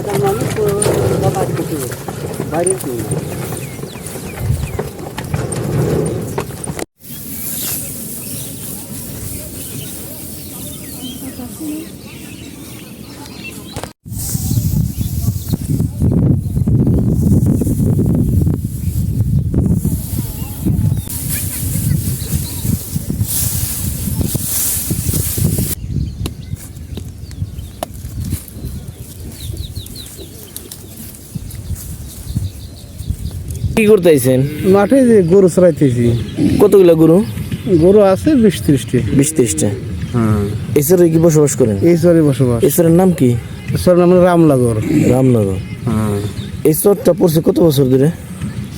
এলাকার মানুষ বাড়ির বাড়ি কি করতেছেন? মাঠে যে গরু চড়াইতেছি। কতগুলা গরু? গরু আছে বিশ ত্রিশটি। বিশ ত্রিশটা। হ্যাঁ। ঈশ্বরে কি বসবাস করেন? এই বসবাস। ঈশ্বরের নাম কি? চর নাম রামনগর। রামনগর। হ্যাঁ। এই চরটা পড়ছে কত বছর ধরে?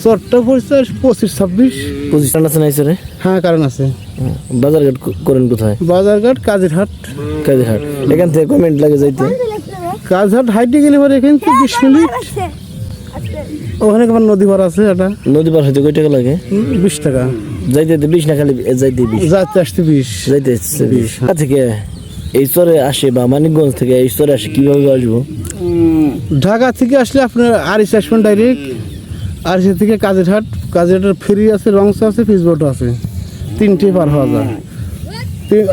চরটা পড়ছে পঁচিশ ছাব্বিশ। পঁচিশ আছে না ঈশ্বরে হ্যাঁ কারণ আছে। বাজারঘাট করেন কোথায়? বাজারঘাট কাজিরহাট। কাজীরহাট। এখান থেকে কমেন্ট লাগে যাইতে। কাজহাট হাইটে গেলে পরে এখান থেকে বিশ মিনিট। ওখানে আমার নদী পার আছে এটা? নদী পার হইতে কয় টাকা লাগে? বিশ টাকা। যাইতে যাইতে বিশ না খালি যাইতে বিশ? যাতে আসতে বিশ। যাইতে বিশ। থেকে? এই চরে আসে বা মানিকগঞ্জ থেকে এই চরে আসে কীভাবে আসব? ঢাকা থেকে আসলে আপনার আরিস আসবেন ডাইরেক্ট আরিসা থেকে কাজিরহাট। কাজিরহাটের ফেরি আছে রংস আছে ফিসবোটও আছে। তিনটে পার হওয়া যায়।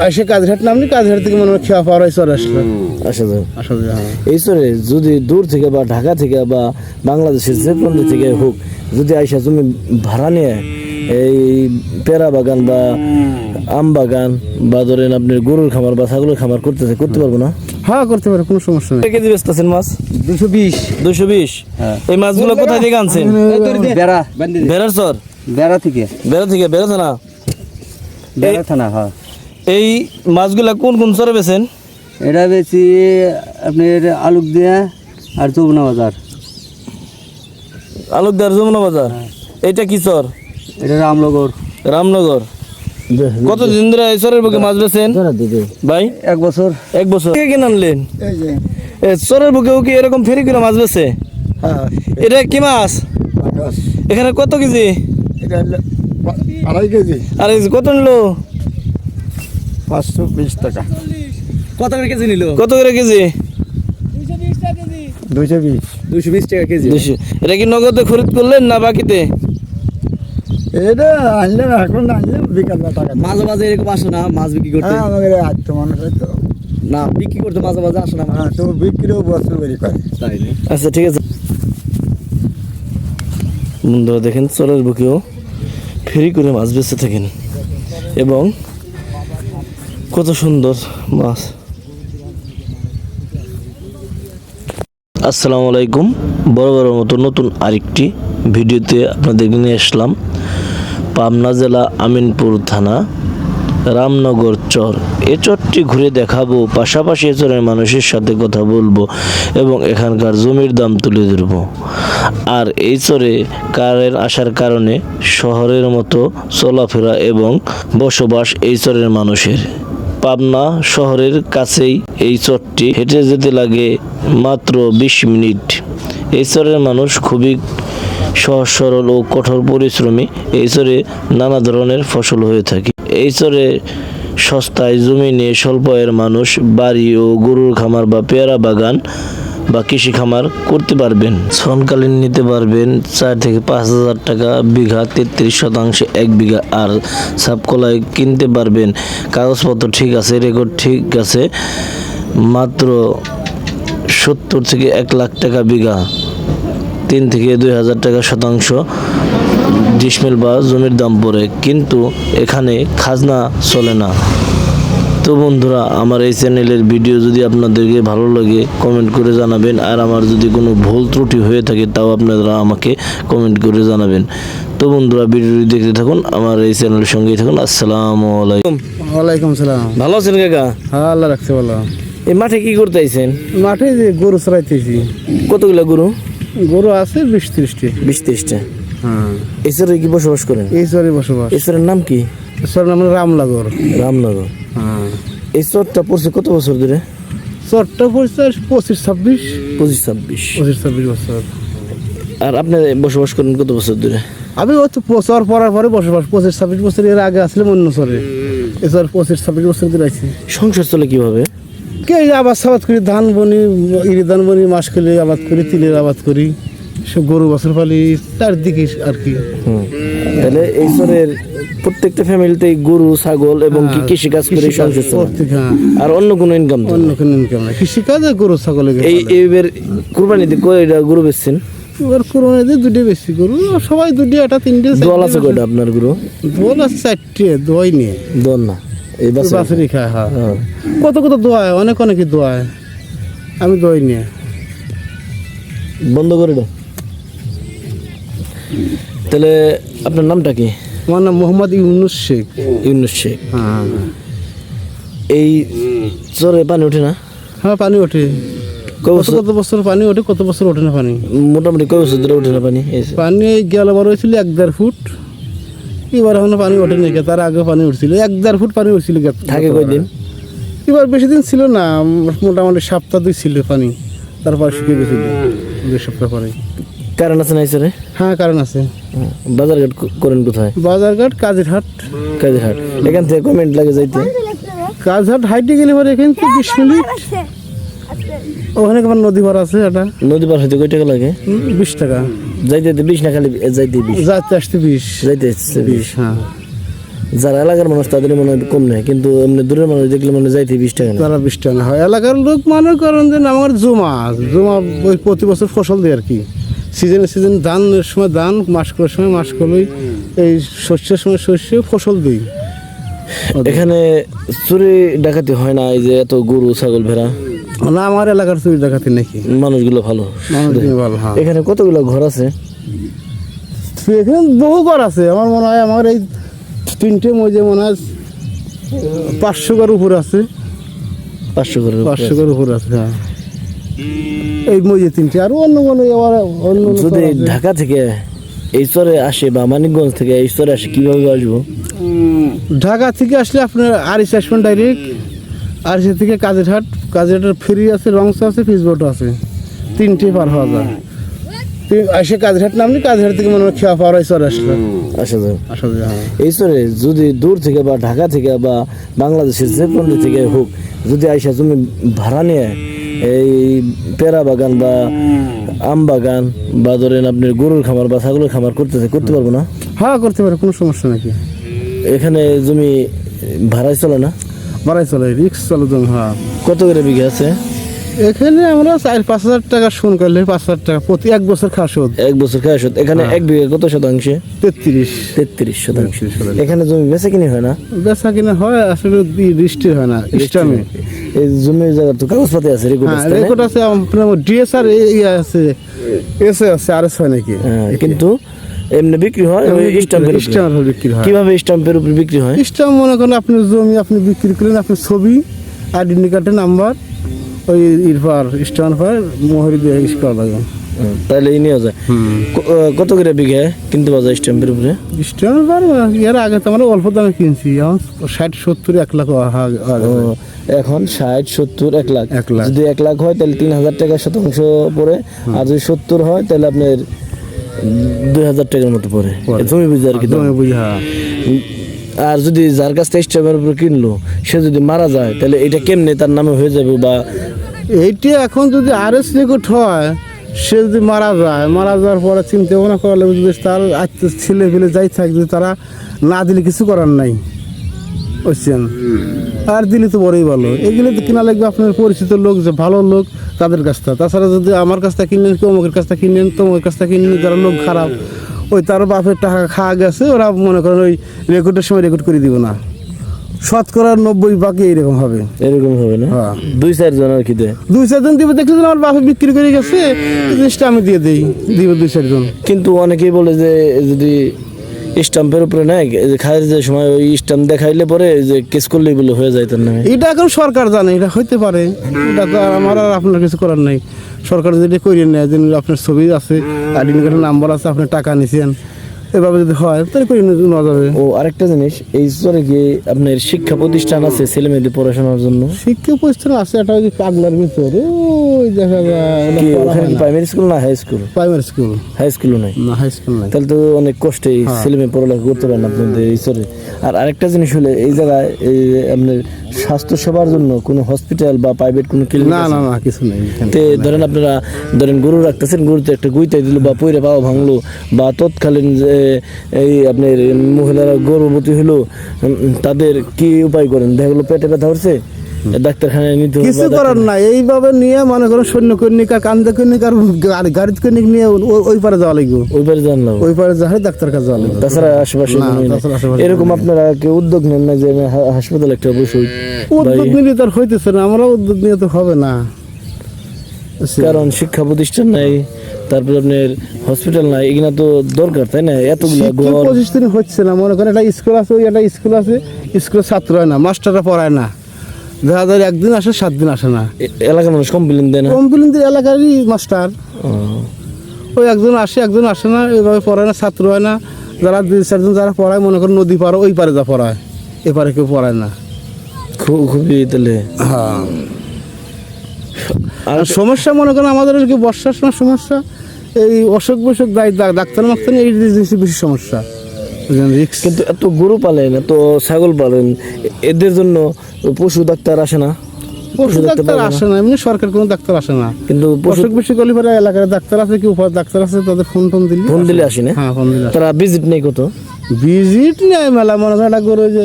এসে কাজিরহাট নামলে কাজিরহাট থেকে মনে হয় খেয়া পাওয়ার হয় চলে আসলে। আসা যায়। আসা যায় হ্যাঁ। এই চরে যদি দূর থেকে বা ঢাকা থেকে বা বাংলাদেশের যে প্রান্ত থেকে হোক যদি আইসা তুমি ভাড়া নিয়ে এই পেয়ারা বাগান বা আম বাগান বা ধরেন আপনি গরুর খামার বা ছাগলের খামার করতেছে করতে পারব না? হ্যাঁ করতে পারে কোনো সমস্যা নেই। কেজি বেচতেছেন মাছ? দুশো বিশ। দুশো বিশ? এই মাছগুলো কোথায় থেকে আনছেন? বেড়া। বেড়ার চর? বেড়া থেকে। বেড়া থেকে বেড়া থানা? বেড়া থানা হ্যাঁ। এই মাছগুলা কোন কোন চরে বেছেন এটা বেশি আপনার আলুক দিয়া আর যমুনা বাজার। আলোকদার যমুনা বাজার? এইটা কি চর? এটা রামনগর। রামনগর। কত দিন ধরে এই চরের বুকে মাছ বেছেন ভাই? এক বছর। এক বছর। কে কিনে আনলেন চরের বুকেও কি এরকম ফেরি করে মাছ বেছে হ্যাঁ। এটা কি মাছ? এখানে কত কেজি? আড়াই কেজি। আর এই কত নিলো? পাঁচশো বিশ টাকা। কত করে কেজি নিল? কত করে কেজি? দুইশো বিশ। দুশো বিশ টাকা কেজি। দুশো। এটা কি নগদে খরিদ করলেন না বাকিতে? এটা আনলে এখন আনলে বিকাল টাকা মাঝে মাঝে এরকম আসো না মাছ বিক্রি করতে? হ্যাঁ আমাদের আত্ম মানুষ তো। না বিক্রি করতে মাঝে মাঝে আসো না হ্যাঁ তো বিক্রিও বছর বেরি করে। তাই না আচ্ছা ঠিক আছে। বন্ধুরা দেখেন চরের বুকেও ফেরি করে মাছ বেঁচে থাকেন। এবং কত সুন্দর মাছ। আসসালামু আলাইকুম। বড় বড় মতো নতুন আরেকটি ভিডিওতে আপনাদের নিয়ে আসলাম। পাবনা জেলা আমিনপুর থানা, রামনগর চর। এ চরটি ঘুরে দেখাবো, পাশাপাশি এ চরের মানুষের সাথে কথা বলব এবং এখানকার জমির দাম তুলে ধরবো। আর এই চরে কারের আসার কারণে শহরের মতো চলাফেরা এবং বসবাস এই চরের মানুষের। পাবনা শহরের কাছেই এই চরটি। হেঁটে যেতে লাগে মাত্র বিশ মিনিট। এই চরের মানুষ খুবই সহজ সরল ও কঠোর পরিশ্রমী। এই চরে নানা ধরনের ফসল হয়ে থাকে। এই চরে সস্তায় জমি নিয়ে স্বল্প আয়ের মানুষ বাড়ি ও গরুর খামার বা পেয়ারা বাগান বা কৃষি খামার করতে পারবেন। শ্রমকালীন নিতে পারবেন চার থেকে পাঁচ হাজার টাকা বিঘা, তেত্রিশ শতাংশে এক বিঘা আর সাবকলায় কিনতে পারবেন। কাগজপত্র ঠিক আছে রেকর্ড ঠিক আছে, মাত্র সত্তর থেকে এক লাখ টাকা বিঘা, তিন থেকে দুই হাজার টাকা শতাংশ ডিসমেল বা জমির দাম পড়ে। কিন্তু এখানে খাজনা চলে না। তো বন্ধুরা আমার এই চ্যানেলের ভিডিও যদি আপনাদেরকে ভালো লাগে কমেন্ট করে জানাবেন। আর আমার যদি কোনো ভুল ত্রুটি হয়ে থাকে তাও আপনারা আমাকে কমেন্ট করে জানাবেন। তো বন্ধুরা ভিডিওটি দেখতে থাকুন আমার এই চ্যানেলের সঙ্গেই থাকুন। আসসালামু আলাইকুম। ওয়ালাইকুম সালাম। ভালো আছেন কাকা? হ্যাঁ আল্লাহ রাখছে বলো এই মাঠে কি করতে আইছেন মাঠে যে গরু চড়াইতেছি। কতগুলো গরু? গরু আছে বিশ ত্রিশটি। বিশ তেইশটা হ্যাঁ। ঈশ্বরে কি বসবাস করেন? এই চরে বসবাস। ঈশ্বরের নাম কি? চর নাম রামনগর। রামনগর। হ্যাঁ। এই চরটা পড়ছে কত বছর ধরে? চরটা পড়ছে পঁচিশ ছাব্বিশ। পঁচিশ ছাব্বিশ। পঁচিশ ছাব্বিশ বছর। আর আপনি বসবাস করেন কত বছর ধরে? আমি ওই তো চর পড়ার পরে বসবাস পঁচিশ ছাব্বিশ বছর এর আগে আসলে অন্য চরে। এ চর পঁচিশ ছাব্বিশ বছর ধরে আছি সংসার চলে কীভাবে? কি আবাদ সাবাদ করি ধান বনি ইরি ধান বনি মাস করি আবাদ করি তিলের আবাদ করি সব গরু বছর পালি চারদিকে আর কি। তাহলে এই চরের প্রত্যেকটা ফ্যামিলিতে গরু ছাগল এবং কি কৃষি কাজ করে সংসার হ্যাঁ। আর অন্য কোনো ইনকাম অন্য কোনো ইনকাম নাই। কৃষিকাজে গরু ছাগলে এই এইবার কুরবানিতে কয়টা গরু বেচছেন? এবার দিয়ে দুটো বেশি গরু। সবাই দুটো একটা তিনটে দোয়াল আছে কয়টা আপনার গরু? দোয়াল আছে চারটে দোয়াই নিয়ে দোয়াল না এই বাচ্চা খায় হ্যাঁ। হ্যাঁ। কত কত দোয়ায় অনেক অনেকে দোয়ায়। আমি দোয়াই নিয়ে বন্ধ করে দাও। তাহলে আপনার নামটা কি? আমার নাম মোহাম্মদ ইউনুস শেখ। ইউনুস শেখ। হ্যাঁ। এই চরে পানি ওঠে না? হ্যাঁ পানি ওঠে। কত বছর? কত বছর পানি ওঠে কত বছর ওঠে না পানি? মোটামুটি কয় বছর ধরে ওঠে না পানি। পানি গেল বার হয়েছিল এক দেড় ফুট। এবার এখনও পানি ওঠে নাকি তার আগে পানি উঠছিল। এক দেড় ফুট পানি উঠছিল থাকে কয়দিন? এবার বেশি দিন ছিল না মোটামুটি সপ্তাহ দুই ছিল পানি। তারপর শুকিয়ে গেছিল। দুই সপ্তাহ পরে। কারণ আছে না চরে হ্যাঁ কারণ আছে। বাজারঘাট করেন কোথায়? বাজারঘাট কাজিরহাট। কাজীরহাট। এখান থেকে কমেন্ট লাগে যাইতে। কাজহাট হাইটে গেলে পরে এখান থেকে বিশ মিনিট। ওখানে আমার নদী পার আছে এটা। নদী পার হইতে কয় টাকা লাগে? বিশ টাকা। যাইতে যাইতে বিশ না খালি যাইতে বিশ? যাতে আসতে বিশ। যাইতে আসতে বিশ হ্যাঁ। যারা এলাকার মানুষ তাদের মনে হয় কম নেয়। কিন্তু এমনি দূরের মানুষ দেখলে মনে যাইতে বিশ টাকা তারা বিশ টাকা হয় এলাকার লোক মনে করেন যে আমার জমা। জমা ওই প্রতি বছর ফসল দেয় আর কি। সিজনে সিজন ধান সময় ধান মাস করার সময় মাস করলেই এই শস্যের সময় শস্য ফসল দিই। এখানে চুরি ডাকাতি হয় না এই যে এত গরু ছাগল ভেড়া? না আমার এলাকার চুরি ডাকাতি নাকি। মানুষগুলো ভালো। মানুষজন ভালো হ্যাঁ। এখানে কতগুলো ঘর আছে? এখানে বহু ঘর আছে। আমার মনে হয় আমার এই তিনটে মজে মনে হয় পাঁচশো ঘর উপরে আছে। পাঁচশো উপরে পাঁচশো। ঘর উপরে আছে হ্যাঁ। এই মজে তিনটে আর অন্য হয় আবার অন্য অন্য যদি ঢাকা থেকে এই চরে আসে বা মানিকগঞ্জ থেকে এই চরে আসে কীভাবে আসব? ঢাকা থেকে আসলে আপনার আরিস আসবেন ডাইরেক্ট আরিসের থেকে কাজেরহাট। কাজেরহাটের ফেরি আছে রংস আছে ফিসবোট আছে। তিনটে পার হওয়া যায়। তিন- এসে কাজেরহাট নামলে কাজেরহাট থেকে মনে হয় খেয়া পাওয়ার চলে আসলে। আসা যায়। আসা যায় হ্যাঁ। এই চরে যদি দূর থেকে বা ঢাকা থেকে বা বাংলাদেশের যে প্রান্ত থেকে হোক যদি আইসা তুমি ভাড়া নিয়ে এই পেয়ারা বাগান বা আম বাগান বা ধরেন আপনি গরুর খামার বা ছাগলের খামার করতেছে করতে পারব না? হ্যাঁ করতে পারে কোনো সমস্যা নাকি এখানে জমি ভাড়ায় চলে না? ভাড়ায় চলে রিক্স চলে জমি হ্যাঁ। কত করে বিঘা আছে? এখানে আমরা চার পাঁচ হাজার টাকা শোন করলে পাঁচ হাজার টাকা প্রতি এক বছর খাওয়া শোধ। এক বছর খায় শত এখানে এক বিঘা কত শতাংশে? তেত্রিশ। তেত্রিশ শতাংশ। এখানে জমি বেচে কিনে হয় না? বেচা কিনা হয় আসলে রিস্টের হয় না ইস্টামে এই জমির জায়গা তো কাগজপাতি আছে রেকর্ড হ্যাঁ আছে রেকর্ড আছে আপনার ডিএসআর ইয়ে আছে এসে আছে আর এস হয় নাকি? হ্যাঁ, কিন্তু এমনি বিক্রি হয় বিক্রি হয় কীভাবে স্টাম্পের উপরে বিক্রি হয়? স্টাম্প মনে করেন আপনার জমি আপনি বিক্রি করলেন আপনার ছবি আইডেন্টি কার্ডের নাম্বার ওই ইরফার স্টাম্প পার মোহরি দিয়ে ইস করা লাগে তাহলে এই যায়। কত করে বিঘা কিনতে পাওয়া যায় স্টাম্পের উপরে? স্টাম্প পার এর আগে তো আমরা অল্প দামে কিনছি এখন ষাট সত্তর এক লাখ এখন ষাট সত্তর এক লাখ। এক লাখ। যদি এক লাখ হয় তাহলে তিন হাজার টাকা শতাংশ পড়ে। আর যদি সত্তর হয় তাহলে আপনার দুই হাজার টাকার মতো পড়ে। জমি বুঝে আর কি। জমি বুঝি হ্যাঁ। আর যদি যার কাছ থেকে স্টাম্পের উপরে কিনলো সে যদি মারা যায় তাহলে এটা কেমনে তার নামে হয়ে যাবে বা এইটি এখন যদি আর এস রেকর্ড হয়, সে যদি মারা যায়, মারা যাওয়ার পরে চিন্তা ভাবনা করলে যদি তার ছেলে পেলে যাই থাকে, যদি তারা না দিলে কিছু করার নাই। বুঝছেন? আর দিলে তো বড়ই ভালো। এগুলো তো কিনা লাগবে আপনার পরিচিত লোক, যে ভালো লোক তাদের কাছ থেকে। তাছাড়া যদি আমার কাছ থেকে কিনেন অমুকের কাছ থেকে কিনেন, তমুকের কাছ থেকে কিনেন, যারা লোক খারাপ, ওই তার বাপের টাকা খাওয়া গেছে, ওরা মনে করেন ওই রেকর্ডের সময় রেকর্ড করে দিব না। শতকরা নব্বই বাকি এইরকম হবে। এরকম হবে না? হ্যাঁ। দুই চারজন আর কি দেয়? দুই চারজন দিব দেখলে আমার বাপে বিক্রি করে গেছে জিনিসটা আমি দিয়ে দিই দিব দুই চারজন কিন্তু অনেকেই বলে যে যদি স্টাম্পের উপরে নেয় যে খায়ের যে সময় ওই স্টাম্প দেখাইলে পরে যে কেস করলেই বলে হয়ে যায় তার নামে। এটা এখন সরকার জানে এটা হইতে পারে। এটা তো আর আমার আর আপনার কিছু করার নাই। সরকার যদি করিয়ে নেয় যে আপনার ছবি আছে আইডেন্টি কার্ডের নাম্বার আছে আপনি টাকা নিছেন এভাবে যদি হয় তাহলে করে নেওয়া যাবে ও আরেকটা জিনিস এই চরে কি আপনার শিক্ষা প্রতিষ্ঠান আছে ছেলে মেয়েদের পড়াশোনার জন্য? শিক্ষা প্রতিষ্ঠান আছে একটা ওই পাগলার ভিতরে ওই দেখা যায় প্রাইমারি স্কুল না। High school primary school high স্কুলও নাই? না হাই স্কুল নাই। তাহলে তো অনেক কষ্টে ছেলে মেয়ে পড়ালেখা করতে পারেন আপনাদের এই চরে আর আরেকটা জিনিস হলে এই জায়গায় এই আপনার স্বাস্থ্য সেবার জন্য কোনো হসপিটাল বা প্রাইভেট কোনো ক্লিনিক না না না কিছু নেই তে ধরেন আপনারা ধরেন গরু রাখতেছেন গরুতে একটা গুইতাই দিল বা পইরে পাওয়া ভাঙলো বা তৎকালীন যে এই আপনার মহিলারা গর্ভবতী হলো তাদের কি উপায় করেন? দেখা গেলো পেটে ব্যথা হচ্ছে ডাক্তারখানায় নিতে কিছু করার না এইভাবে নিয়ে মনে সৈন্য কর্ণিক আর কান্দা কর্ণিক আর গাড়ি কর্ণিক নিয়ে ওই পারে যাওয়া লাগবে। ওই পারে ওই পারে যাওয়া ডাক্তার কাছে যাওয়া লাগবে। তাছাড়া আশেপাশে এরকম আপনারা কেউ উদ্যোগ নেন না যে হাসপাতাল একটা বসুই উদ্যোগ নিলে হইতেছে না আমরা উদ্যোগ নিয়ে তো হবে না। কারণ শিক্ষা প্রতিষ্ঠান নাই। তারপর আপনার হসপিটাল নাই এগুলা তো দরকার তাই না? এতগুলা ঘর। পঁচিশ দিন হচ্ছে না মনে করেন একটা স্কুল আছে ওই একটা স্কুল আছে স্কুলের ছাত্র হয় না মাস্টাররা পড়ায় না। দেখা যায় একদিন আসে সাত দিন আসে না। এলাকার মানুষ কমপ্লেন দেয় না? কমপ্লেন্টের এলাকারই মাস্টার ওই একজন আসে একজন আসে না এভাবে পড়ায় না ছাত্র হয় না। যারা দুই চারজন যারা পড়ায় মনে করেন নদী পার ওই পারে যা পড়ায় এপারে কেউ পড়ায় না। খু- খুবই তাহলে। হ্যাঁ। আর সমস্যা মনে করেন আমাদের বর্ষার সময় সমস্যা? এই অসুখ বসুখ ডাক্তার মাক্তার এই জিনিসই বেশি সমস্যা। কিন্তু এত গরু পালেন এত ছাগল পালেন এদের জন্য পশু ডাক্তার আসে না? পশু ডাক্তার আসে না এমনি সরকার কোনো ডাক্তার আসে না। কিন্তু অসুখ বেশি করলে পরে এলাকার ডাক্তার আছে কি ডাক্তার আছে তাদের ফোন টোন দিলি ফোন দিলে আসে না? হ্যাঁ ফোন দিলে তারা ভিজিট নেই কত? ভিজিট নেই মেলা মনে করেন একটা গরু যে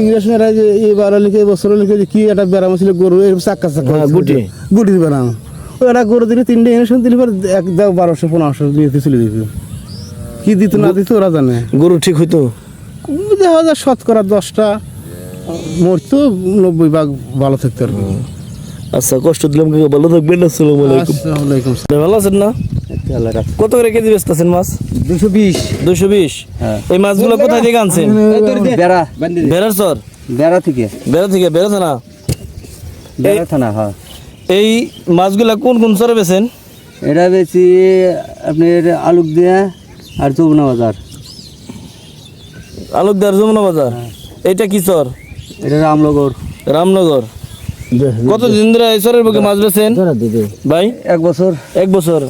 ইংরেজ মেয়েরা যে এবার লিখে এবছর লিখে যে কি একটা ব্যারাম ছিল গরু চাক্কা চাক্কা হ্যাঁ, গুটি। গুটির ব্যারাম ওই গরু দিলে তিনটে ইঞ্জেকশন দিলে পরে এক দাও বারোশো পনেরোশো দিয়ে চলে দিত কি দিত না দিত ওরা জানে। গরু ঠিক হইতো? দেখা যায় শতকরা দশটা মরতো নব্বই ভাগ ভালো থাকতো আর কি। আচ্ছা কষ্ট দিলাম কাকা ভালো থাকবেন আসসালামু আলাইকুম। আলাইকুম ভালো আছেন না? কত করে কেজি বেচতেছেন মাছ? দুশো বিশ। দুশো বিশ? হ্যাঁ। এই মাছগুলো কোথায় থেকে আনছেন? বেড়া। বেড়ার চর? বেড়া থেকে। বেড়া থেকে বেড়াতে না বেড়া থানা হ্যাঁ। এই মাছগুলা কোন কোন চরে বেছেন এটা বেশি আপনার আলুক দিয়া আর যমুনা বাজার। আলুক দিয়া আর যমুনা বাজার? এটা কি চর? এটা রামনগর। রামনগর। কতদিন ধরে এই চরের বুকে মাছ বেছেন ভাই? এক বছর। এক বছর।